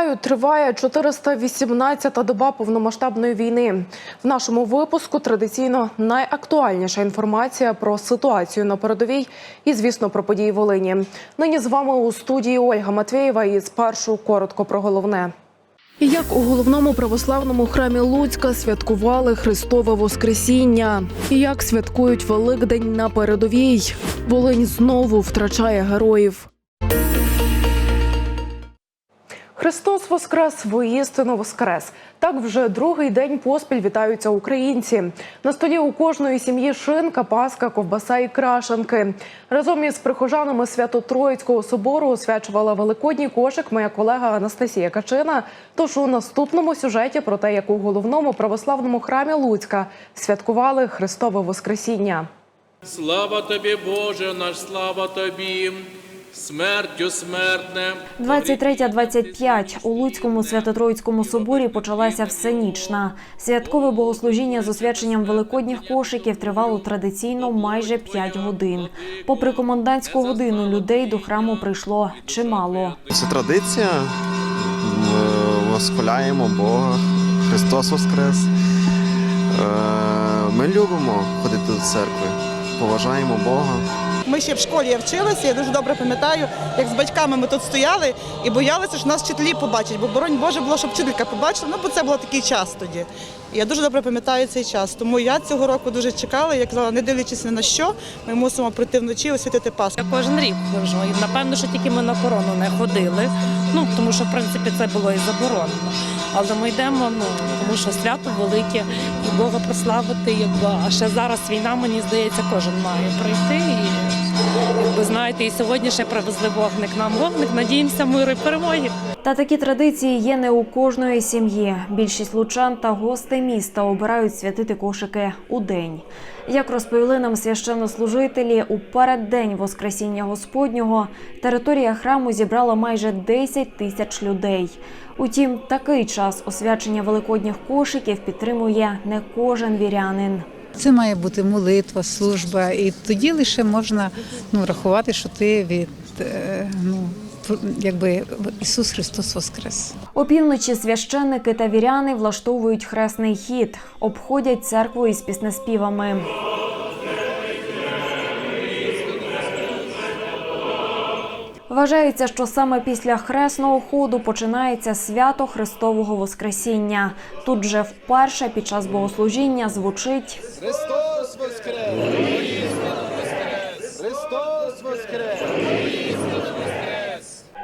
Вітаю! Триває 418-та доба повномасштабної війни. В нашому випуску традиційно найактуальніша інформація про ситуацію на передовій і, звісно, про події Волині. Нині з вами у студії Ольга Матвєєва і спершу коротко про головне. Як у головному православному храмі Луцька святкували Христове Воскресіння? Як святкують Великдень на передовій? Волинь знову втрачає героїв. Христос Воскрес, воістину Воскрес. Так вже другий день поспіль вітаються українці. На столі у кожної сім'ї шинка, паска, ковбаса і крашенки. Разом із прихожанами Свято-Троїцького собору освячувала великодній кошик моя колега Анастасія Качина. Тож у наступному сюжеті про те, як у головному православному храмі Луцька святкували Христове Воскресіння. Слава тобі, Боже наш, слава тобі, смертю смертне. 23.25 у Луцькому Свято-Троїцькому соборі почалася всенічна. Святкове богослужіння з освяченням великодніх кошиків тривало традиційно майже 5 годин. Попри комендантську годину людей до храму прийшло чимало. Це традиція. Ми восхваляємо Бога. Христос Воскрес. Е, Ми любимо ходити до церкви, поважаємо Бога. Ми ще в школі вчилися, я дуже добре пам'ятаю, як з батьками ми тут стояли і боялися, що нас вчителі побачать, бо боронь Боже було, щоб вчителька побачила, ну бо це був такий час тоді. Я дуже добре пам'ятаю цей час. Тому я цього року дуже чекала, я казала, не дивлячись ні на що, ми мусимо прийти вночі освятити Пасху. Я кожен рік ходжу. І напевно, що тільки ми на корону не ходили. Ну тому що в принципі це було і заборонено. Але ми йдемо, ну тому що свято велике і Бога прославити, якби а ще зараз війна, мені здається, кожен має прийти. І якби знаєте, і сьогодні ще привезли вогник нам вогник. Надіємося, миру і перемоги. Та такі традиції є не у кожної сім'ї. Більшість лучан та гостей міста обирають святити кошики у день. Як розповіли нам священнослужителі, у переддень Воскресіння Господнього територія храму зібрала майже 10 тисяч людей. Утім, такий час освячення великодніх кошиків підтримує не кожен вірянин. Це має бути молитва, служба, і тоді лише можна ну, рахувати, що ти від е, ну, якби Ісус Христос Воскрес. Опівночі священники та віряни влаштовують хресний хід, обходять церкву із піснеспівами. Вважається, що саме після хресного ходу починається свято Христового Воскресіння. Тут же вперше під час богослужіння звучить Христос Воскрес! Христос Воскрес!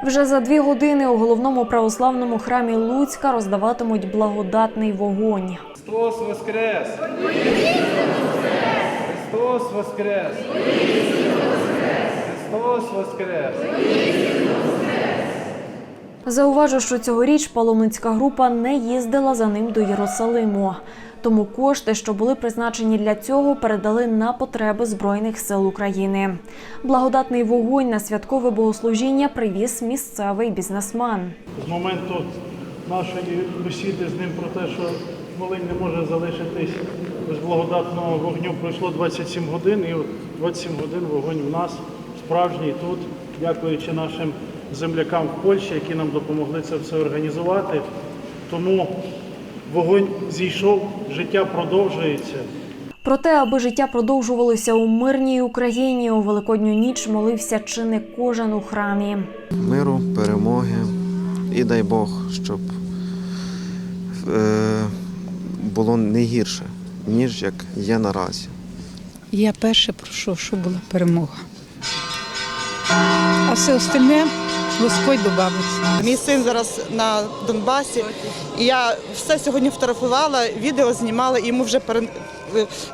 Вже за дві години у головному православному храмі Луцька роздаватимуть благодатний вогонь. Христос Воскрес! Христос Воскрес! Христос Воскрес! Зауважу, що цьогоріч паломницька група не їздила за ним до Єрусалиму. Тому кошти, що були призначені для цього, передали на потреби Збройних сил України. Благодатний вогонь на святкове богослужіння привіз місцевий бізнесмен. З моменту нашої бесіди з ним про те, що Волинь не може залишитись без благодатного вогню, пройшло 27 годин, і от 27 годин вогонь в нас справжній тут, дякуючи нашим землякам в Польщі, які нам допомогли це все організувати. Тому вогонь зійшов, життя продовжується. Проте, аби життя продовжувалося у мирній Україні, у великодню ніч молився чи не кожен у храмі. Миру, перемоги і дай Бог, щоб е, було не гірше, ніж як є наразі. Я перше прошу, щоб була перемога. А все остальне Господь добавить. Мій син зараз на Донбасі, я все сьогодні фотографувала, відео знімала, і йому вже пере...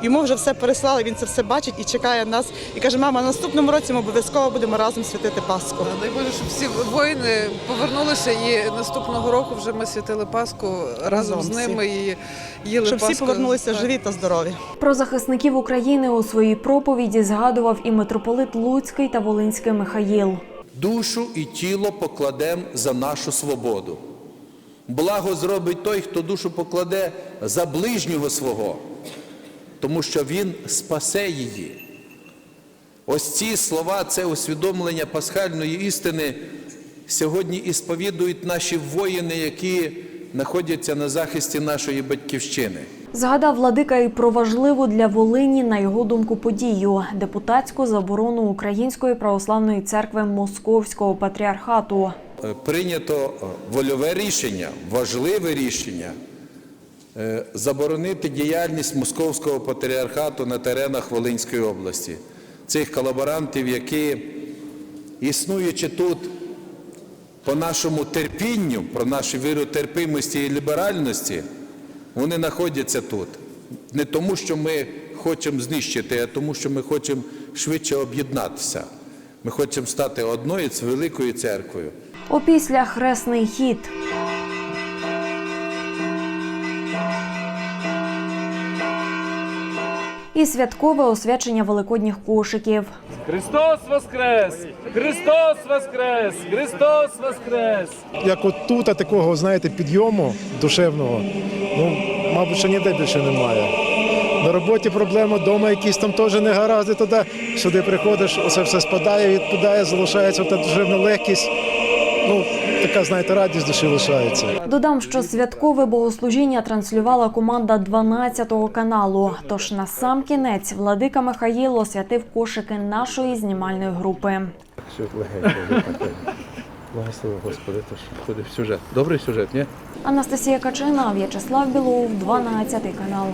йому вже все переслали. Він це все бачить і чекає нас. І каже: мама, наступному році ми обов'язково будемо разом святити Пасху. Дай Боже, щоб всі воїни повернулися і наступного року вже ми святили Пасху разом Разом з всі. ними і їли Щоб всі повернулися Так. живі та здорові. Про захисників України у своїй проповіді згадував і митрополит Луцький та Волинський Михаїл. душу і тіло покладем за нашу свободу. Благо зробить той, хто душу покладе за ближнього свого, тому що він спасе її. Ось ці слова, це усвідомлення пасхальної істини сьогодні і сповідують наші воїни, які знаходяться на захисті нашої батьківщини. Згадав владика і про важливу для Волині, на його думку, подію депутатську заборону Української православної церкви Московського патріархату. Е, Прийнято вольове рішення, важливе рішення заборонити діяльність Московського патріархату на теренах Волинської області. Цих колаборантів, які, існуючи тут по нашому терпінню, про нашу віру терпимості і ліберальності, вони знаходяться тут. Не тому, що ми хочемо знищити, а тому, що ми хочемо швидше об'єднатися. Ми хочемо стати одною з великою церквою. Опісля хресний хід. І святкове освячення великодніх кошиків. Христос Воскрес! Христос Воскрес! Христос Воскрес! Як от тут, такого, знаєте, підйому душевного, ну, мабуть, що ніде більше немає. На роботі проблема, вдома якісь там теж негаразди, туди сюди приходиш, усе все спадає, відпадає, залишається та душевна легкість. Ну, така, знаєте, радість душі лишається. Додам, що святкове богослужіння транслювала команда 12-го каналу. Тож на сам кінець владика Михаїл освятив кошики нашої знімальної групи. Благослови Господи, то що входить в сюжет. Добрий сюжет, ні? Анастасія Качина, В'ячеслав Білов, 12-й канал.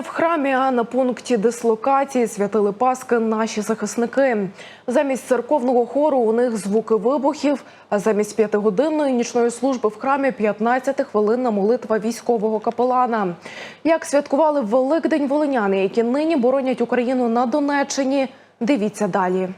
В храмі, а на пункті дислокації святили Паски наші захисники. Замість церковного хору у них звуки вибухів, а замість п'ятигодинної нічної служби в храмі 15-хвилинна молитва військового капелана. Як святкували Великдень волиняни, які нині боронять Україну на Донеччині, дивіться далі.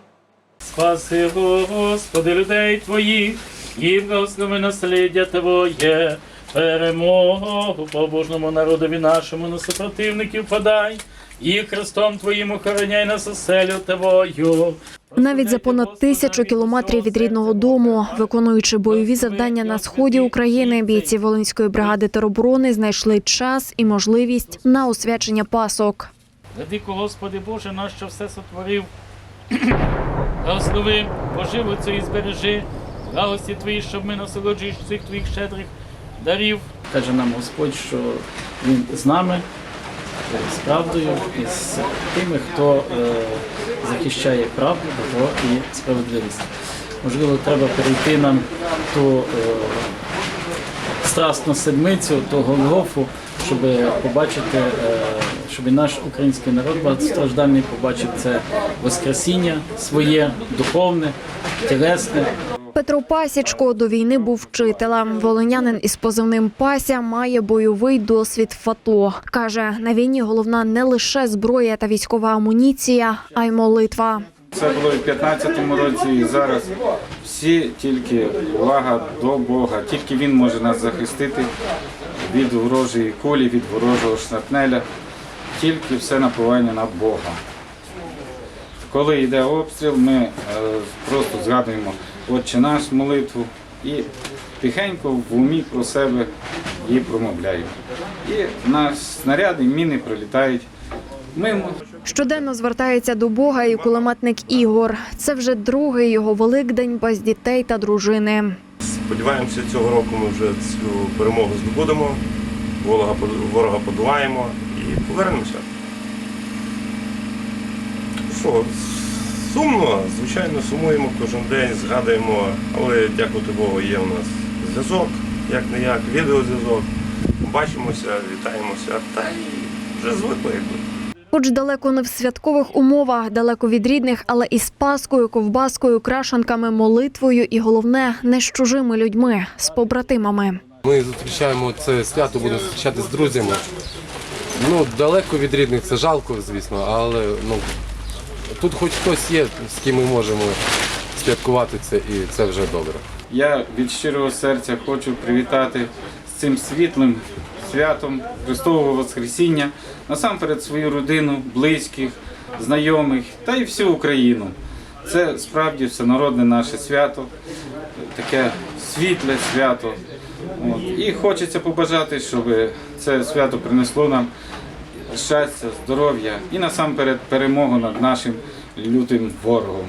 Спаси, Господи, людей Твоїх, і благослови насліддя Твоє, перемогу побожному народові нашому на супротивників подай, і Христом Твоїм охороняй нас оселю Твою. Навіть за понад тисячу кілометрів від рідного дому, виконуючи бойові завдання на сході України, бійці Волинської бригади тероборони знайшли час і можливість на освячення пасок. Владико, Господи Боже наш, що все сотворив. Благослови, поживу і збережи, благості Твої, щоб ми насолоджуючи цих Твоїх щедрих дарів. Каже нам Господь, що Він з нами, з правдою і з тими, хто е, захищає правду, добро і справедливість. Можливо, треба перейти нам ту е, страстну седмицю, ту Голгофу, щоб побачити, е, щоб і наш український народ багатостраждальний побачив це Воскресіння своє, духовне, тілесне. Петро Пасічко до війни був вчителем. Волинянин із позивним Пася має бойовий досвід в АТО. Каже, на війні головна не лише зброя та військова амуніція, а й молитва. Це було в 15-му році, і зараз всі тільки увага до Бога. Тільки Він може нас захистити від ворожої кулі, від ворожого шнапнеля. Тільки все наповання на Бога. Коли йде обстріл, ми е, просто згадуємо Отче наш молитву і тихенько в умі про себе її промовляємо. І на снаряди, міни прилітають мимо. Щоденно звертається до Бога і кулеметник Ігор. Це вже другий його великдень без дітей та дружини. Сподіваємося, цього року ми вже цю перемогу здобудемо, ворога, ворога подолаємо і повернемося. Що, сумно, звичайно, сумуємо кожен день, згадуємо, але дякувати Богу, є у нас зв'язок, як не як, відеозв'язок. Бачимося, вітаємося, та й вже звикли. Хоч далеко не в святкових умовах, далеко від рідних, але із паскою, ковбаскою, крашанками, молитвою і головне не з чужими людьми, з побратимами. Ми зустрічаємо це свято, будемо зустрічати з друзями. Ну, далеко від рідних це жалко, звісно, але ну, тут хоч хтось є, з ким ми можемо святкувати це, і це вже добре. Я від щирого серця хочу привітати з цим світлим святом Христового Воскресіння, насамперед свою родину, близьких, знайомих та й всю Україну. Це справді всенародне наше свято, таке світле свято. От. І хочеться побажати, щоб це свято принесло нам щастя, здоров'я і насамперед перемогу над нашим лютим ворогом.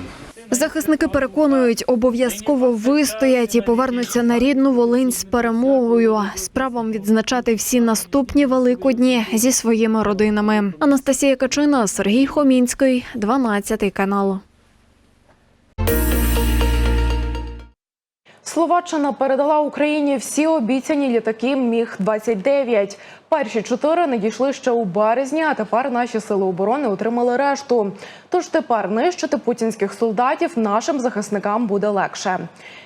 Захисники переконують, обов'язково вистоять і повернуться на рідну Волинь з перемогою. Справом відзначати всі наступні великодні зі своїми родинами. Анастасія Качина, Сергій Хомінський, 12 канал. Словаччина передала Україні всі обіцяні літаки Міг 29 Перші чотири надійшли ще у березні, а тепер наші сили оборони отримали решту. Тож тепер нищити путінських солдатів нашим захисникам буде легше.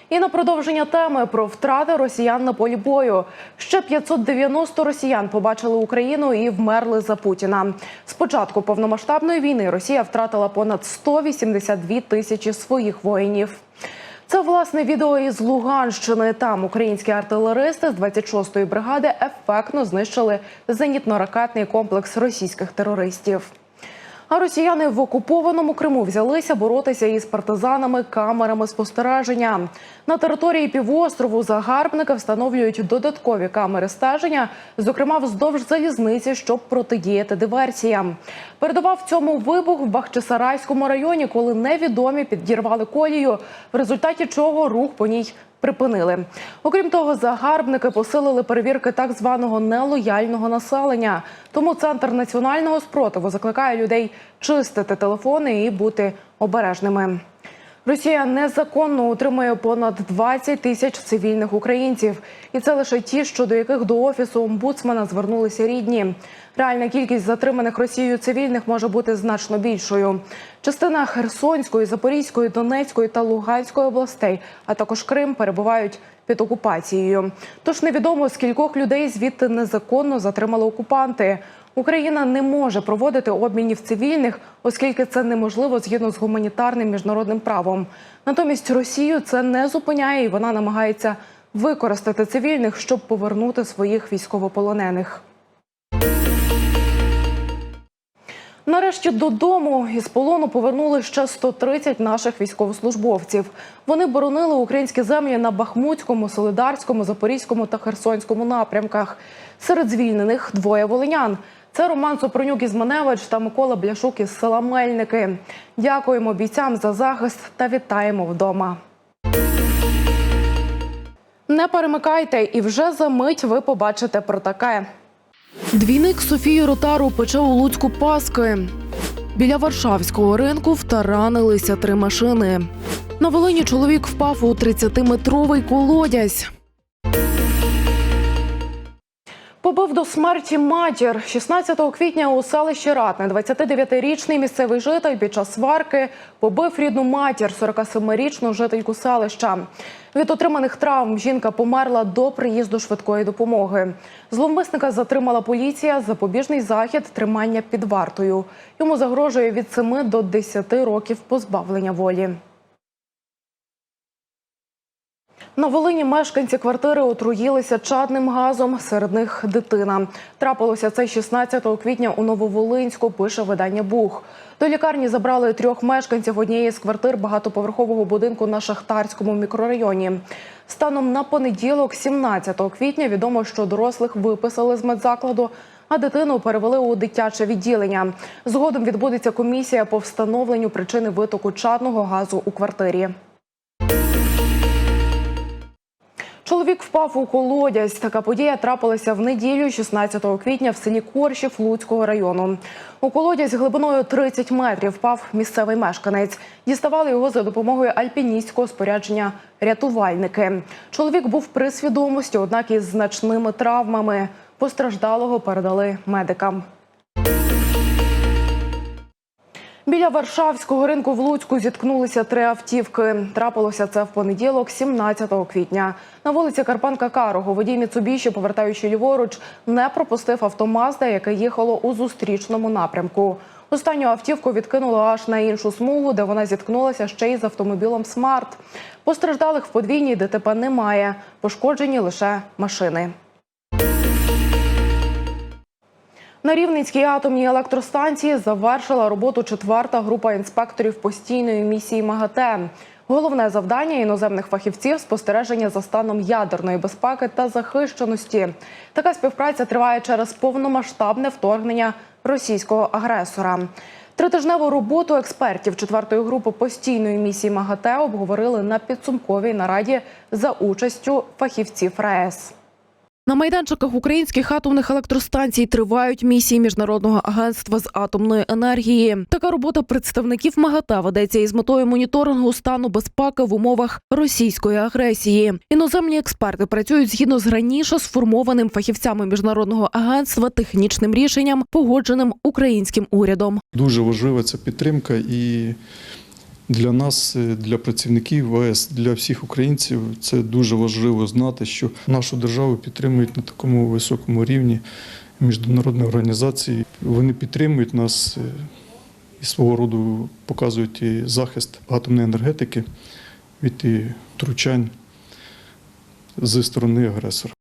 І на продовження теми про втрати росіян на полі бою. Ще 590 росіян побачили Україну і вмерли за Путіна. З початку повномасштабної війни Росія втратила понад 182 тисячі своїх воїнів. Це власне відео із Луганщини. Там українські артилеристи з 26-ї бригади ефектно знищили зенітно-ракетний комплекс російських терористів. А росіяни в окупованому Криму взялися боротися із партизанами камерами спостереження. На території півострову загарбники встановлюють додаткові камери стеження, зокрема вздовж залізниці, щоб протидіяти диверсіям. Передавав цьому вибух в Бахчисарайському районі, коли невідомі підірвали колію, в результаті чого рух по ній припинили. Окрім того, загарбники посилили перевірки так званого нелояльного населення. Тому центр національного спротиву закликає людей чистити телефони і бути обережними. Росія незаконно утримує понад 20 тисяч цивільних українців, і це лише ті, щодо яких до офісу омбудсмена звернулися рідні. Реальна кількість затриманих Росією цивільних може бути значно більшою. Частина Херсонської, Запорізької, Донецької та Луганської областей, а також Крим, перебувають під окупацією. Тож невідомо скількох людей звідти незаконно затримали окупанти. Україна не може проводити обмінів цивільних, оскільки це неможливо згідно з гуманітарним міжнародним правом. Натомість Росію це не зупиняє, і вона намагається використати цивільних, щоб повернути своїх військовополонених. Нарешті додому із полону повернули ще 130 наших військовослужбовців. Вони боронили українські землі на Бахмутському, Солидарському, Запорізькому та Херсонському напрямках. Серед звільнених двоє волинян. Це Роман Сопронюк із Маневич та Микола Бляшук із села Мельники. Дякуємо бійцям за захист та вітаємо вдома. Не перемикайте, і вже за мить ви побачите про таке. Двійник Софії Ротару почав у Луцьку Паски. Біля Варшавського ринку втаранилися три машини. На Волині чоловік впав у 30-метровий колодязь. Побив до смерті матір 16 квітня у селищі Ратне. 29-річний місцевий житель під час сварки побив рідну матір, 47-річну жительку селища. Від отриманих травм жінка померла до приїзду швидкої допомоги. Зловмисника затримала поліція. Запобіжний захід тримання під вартою. Йому загрожує від 7 до 10 років позбавлення волі. На Волині мешканці квартири отруїлися чадним газом. Серед них дитина. Трапилося це 16 квітня у Нововолинську. Пише видання Бух. До лікарні забрали трьох мешканців однієї з квартир багатоповерхового будинку на Шахтарському мікрорайоні. Станом на понеділок, 17 квітня, відомо, що дорослих виписали з медзакладу. А дитину перевели у дитяче відділення. Згодом відбудеться комісія по встановленню причини витоку чадного газу у квартирі. Чоловік впав у колодязь. Така подія трапилася в неділю, 16 квітня, в селі Коршів Луцького району. У колодязь глибиною 30 метрів впав місцевий мешканець. Діставали його за допомогою альпіністського спорядження рятувальники. Чоловік був при свідомості, однак із значними травмами. Постраждалого передали медикам. Біля Варшавського ринку в Луцьку зіткнулися три автівки. Трапилося це в понеділок, 17 квітня. На вулиці Карпанка Карого водій Міцубіші, повертаючи ліворуч, не пропустив автомазда, яке їхало у зустрічному напрямку. Останню автівку відкинуло аж на іншу смугу, де вона зіткнулася ще й з автомобілем Смарт. Постраждалих в подвійній ДТП немає. Пошкоджені лише машини. На Рівненській атомній електростанції завершила роботу четверта група інспекторів постійної місії МАГАТЕ. Головне завдання іноземних фахівців спостереження за станом ядерної безпеки та захищеності. Така співпраця триває через повномасштабне вторгнення російського агресора. Тритижневу роботу експертів четвертої групи постійної місії МАГАТЕ обговорили на підсумковій нараді за участю фахівців РаЕС. На майданчиках українських атомних електростанцій тривають місії міжнародного агентства з атомної енергії. Така робота представників МАГАТЕ ведеться із метою моніторингу стану безпеки в умовах російської агресії. Іноземні експерти працюють згідно з раніше сформованим фахівцями міжнародного агентства технічним рішенням, погодженим українським урядом. Дуже важлива ця підтримка і для нас, е, для працівників ВС, для всіх українців, це дуже важливо знати, що нашу державу підтримують на такому високому рівні міжнародні організації. Вони підтримують нас е, і свого роду показують і захист атомної енергетики від і втручань зі сторони агресора.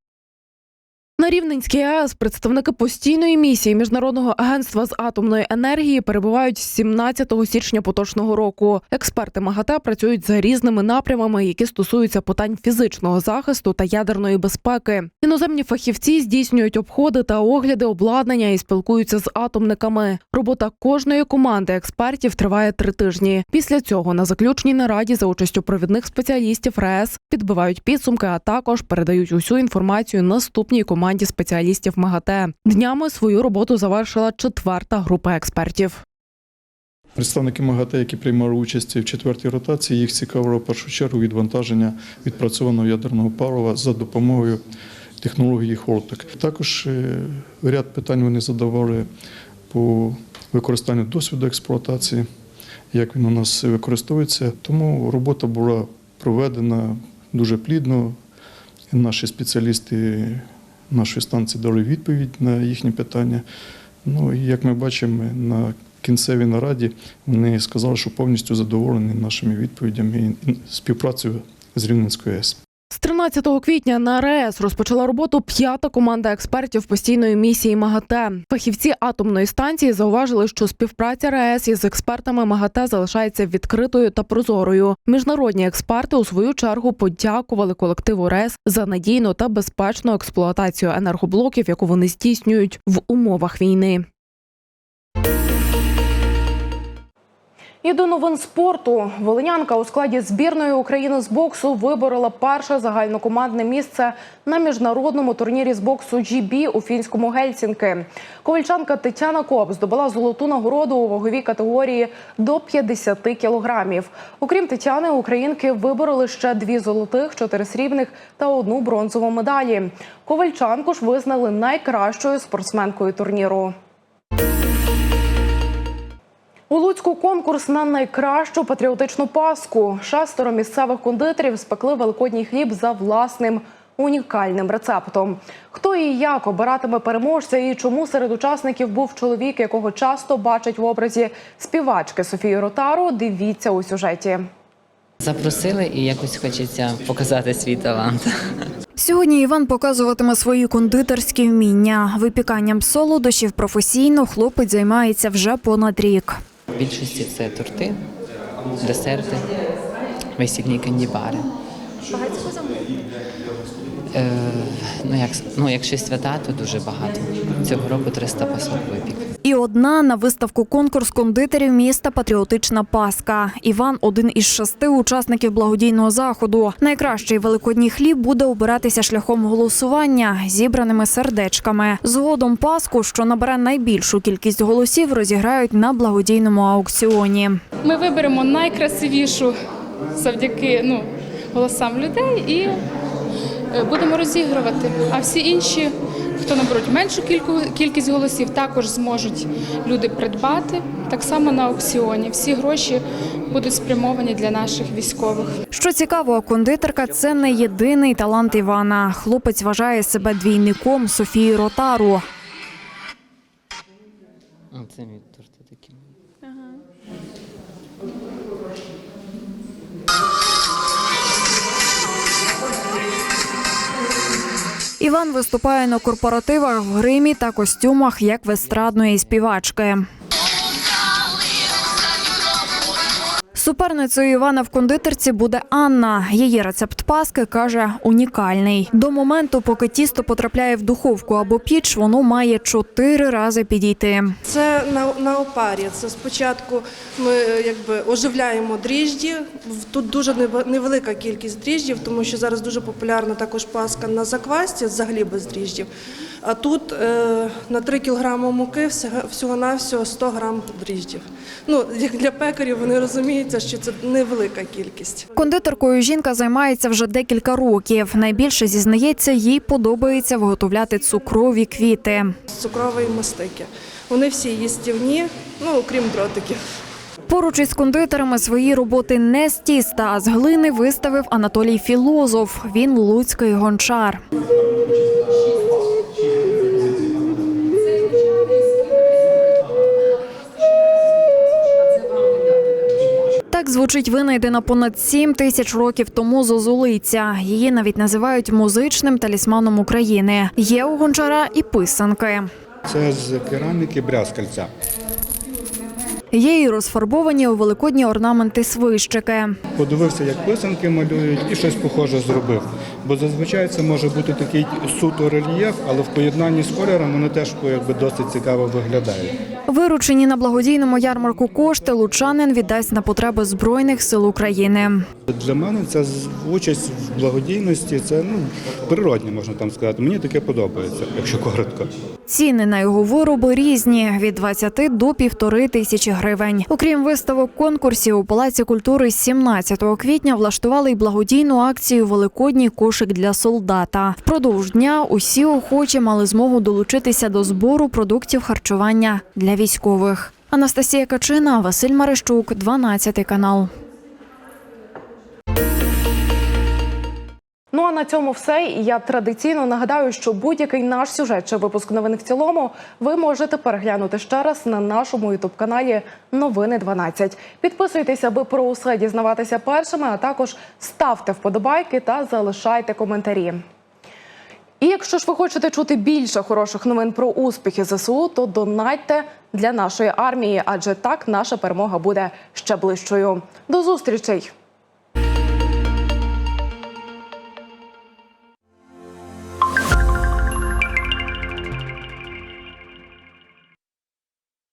На Рівненській АЕС представники постійної місії міжнародного агентства з атомної енергії перебувають з 17 січня поточного року. Експерти МАГАТЕ працюють за різними напрямами, які стосуються питань фізичного захисту та ядерної безпеки. Іноземні фахівці здійснюють обходи та огляди обладнання і спілкуються з атомниками. Робота кожної команди експертів триває три тижні. Після цього на заключній нараді за участю провідних спеціалістів РаЕС підбивають підсумки, а також передають усю інформацію наступній команді спеціалістів МАГАТЕ. Днями свою роботу завершила четверта група експертів. Представники МАГАТЕ, які приймали участь в четвертій ротації, їх цікавило в першу чергу відвантаження відпрацьованого ядерного палива за допомогою технології Хортек. Також е, ряд питань вони задавали по використанню досвіду експлуатації, як він у нас використовується. Тому робота була проведена дуже плідно. Наші спеціалісти нашої станції дали відповідь на їхні питання. Ну і як ми бачимо, на кінцевій нараді вони сказали, що повністю задоволені нашими відповідями і співпрацею з Рівненською АЕС. З 13 квітня на РЕС розпочала роботу п'ята команда експертів постійної місії МАГАТЕ. Фахівці атомної станції зауважили, що співпраця РЕС із експертами МАГАТЕ залишається відкритою та прозорою. Міжнародні експерти у свою чергу подякували колективу РЕС за надійну та безпечну експлуатацію енергоблоків, яку вони здійснюють в умовах війни. І до новин спорту волинянка у складі збірної України з боксу виборола перше загальнокомандне місце на міжнародному турнірі з боксу GB у фінському Гельсінки. Ковальчанка Тетяна Коп здобула золоту нагороду у ваговій категорії до 50 кілограмів. Окрім Тетяни, українки вибороли ще дві золотих, чотири срібних та одну бронзову медалі. Ковальчанку ж визнали найкращою спортсменкою турніру. У Луцьку конкурс на найкращу патріотичну паску. Шестеро місцевих кондитерів спекли великодній хліб за власним унікальним рецептом. Хто і як обиратиме переможця, і чому серед учасників був чоловік, якого часто бачать в образі співачки Софії Ротару. Дивіться у сюжеті. Запросили і якось хочеться показати свій талант. Сьогодні Іван показуватиме свої кондитерські вміння. Випіканням солодощів професійно хлопець займається вже понад рік. В більшості це торти, десерти, весільні кандібари. Багатько замовлень. Е, ну, як, ну, якщо свята, то дуже багато. Цього року 300 пасок випік. І одна на виставку конкурс кондитерів міста Патріотична Паска. Іван один із шести учасників благодійного заходу. Найкращий великодній хліб буде обиратися шляхом голосування зібраними сердечками. Згодом Паску, що набере найбільшу кількість голосів, розіграють на благодійному аукціоні. Ми виберемо найкрасивішу завдяки ну, голосам людей і е, будемо розігрувати. А всі інші, хто наберуть меншу кількість голосів, також зможуть люди придбати так само на аукціоні. Всі гроші будуть спрямовані для наших військових. Що цікаво, кондитерка це не єдиний талант Івана. Хлопець вважає себе двійником Софії Ротару. Іван виступає на корпоративах в гримі та костюмах як в естрадної співачки. Суперницею Івана в кондитерці буде Анна. Її рецепт паски каже унікальний. До моменту, поки тісто потрапляє в духовку або піч, воно має чотири рази підійти. Це на, на опарі. Це спочатку ми якби оживляємо дріжджі. Тут дуже нев- невелика кількість дріжджів, тому що зараз дуже популярна також паска на заквасті, взагалі без дріжджів. А тут е, на 3 кг муки всього-навсього 100 г дріжджів. Ну, як для пекарів вони розуміються, що це невелика кількість. Кондитеркою жінка займається вже декілька років. Найбільше зізнається, їй подобається виготовляти цукрові квіти. З цукрової мастики. Вони всі їстівні, ну окрім дротиків. Поруч із кондитерами свої роботи не з тіста, а з глини виставив Анатолій Філозоф. Він луцький гончар. Так звучить винайдена понад 7 тисяч років тому зозулиця. Її навіть називають музичним талісманом України. Є у гончара і писанки. Це з кераміки брязкальця. Є і розфарбовані у великодні орнаменти свищики. Подивився, як писанки малюють, і щось похоже зробив. Бо зазвичай це може бути такий суто рельєф, але в поєднанні з кольором вони теж якби досить цікаво виглядають. Виручені на благодійному ярмарку кошти лучанин віддасть на потреби збройних сил України. Для мене це участь в благодійності, це ну природне, можна там сказати. Мені таке подобається, якщо коротко. Ціни на його вироби різні від 20 до півтори тисячі гривень. Окрім виставок конкурсів, у Палаці культури 17 квітня влаштували й благодійну акцію Великодній кошик для солдата. Впродовж дня усі охочі мали змогу долучитися до збору продуктів харчування для військових. Анастасія Качина, Василь Марищук, 12 канал. Ну а на цьому все. І я традиційно нагадаю, що будь-який наш сюжет чи випуск новин в цілому ви можете переглянути ще раз на нашому ютуб-каналі Новини 12. Підписуйтесь, аби про усе дізнаватися першими, а також ставте вподобайки та залишайте коментарі. І якщо ж ви хочете чути більше хороших новин про успіхи ЗСУ, то донатьте для нашої армії, адже так наша перемога буде ще ближчою. До зустрічей!